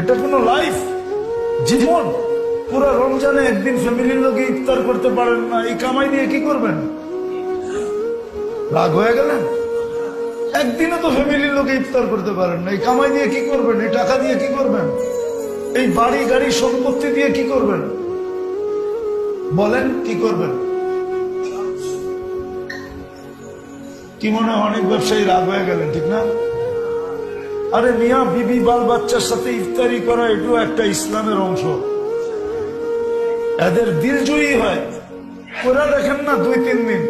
এটা কোনো লাইফ জীবন। পুরো রমজানে একদিন ফ্যামিলির লোকে ইফতার করতে পারেন না, এই কামাই দিয়ে কি করবেন? রাগ হয়ে গেলেন? একদিনও তো ফ্যামিলির লোকে ইফতার করতে পারেন না, এই কামাই দিয়ে কি করবেন? এই টাকা দিয়ে কি করবেন? এই বাড়ি, গাড়ি, সম্পত্তি দিয়ে কি করবেন? বলেন, কি করবেন? কি মনে হয় অনেক ব্যবসায়ী রাগ হয়ে গেলেন, ঠিক না? আরে মিয়া, বিবি বাল বাচ্চার সাথে ইফতারি করা এটাও একটা ইসলামের অংশ। এদের দিল জয়ী হয়। ওরা দেখেন না দুই, তিন দিন।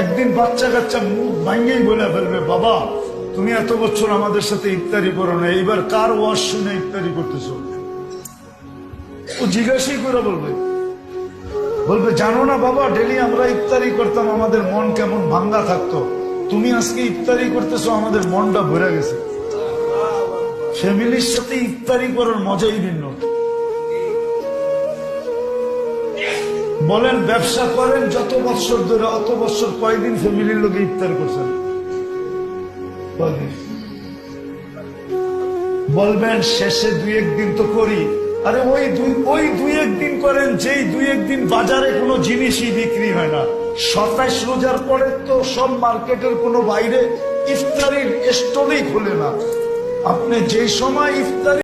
একদিন বাচ্চা কাচ্চা মুখ ভাঙ্গেই বলে ফেলবে, বাবা, তুমি এত বছর আমাদের সাথে ইফতারি করো না, এইবার কার ওয়াশ শুনে ইফতারি করতেছো? ও জিজ্ঞাসাই করে বলবে। বলবে, জানো না বাবা, ডেলি আমরা ইফতারি করতাম, আমাদের মন কেমন ভাঙ্গা থাকতো। তুমি আজকে ইফতারি করতেছো, আমাদের মনটা ভরে গেছে। ফ্যামিলির সাথে ইফতারি করার মজাই ভিন্ন। বলেন, ব্যবসা করেন যত বছর ধরে, অত বছর কয়দিন ফ্যামিলির লোকে ইফতার করছেন? বলবেন, শেষে দুই একদিন তো করি। আরে ওই দুই ওই দুই একদিন করেন, যেই দুই একদিন বাজারে কোনো জিনিসই বিক্রি হয় না। সাতাইশ রোজার পরে তো সব মার্কেটের কোনো বাইরে ইফতারির স্টলেই খোলে না। আপনি যে সময় ইফতারি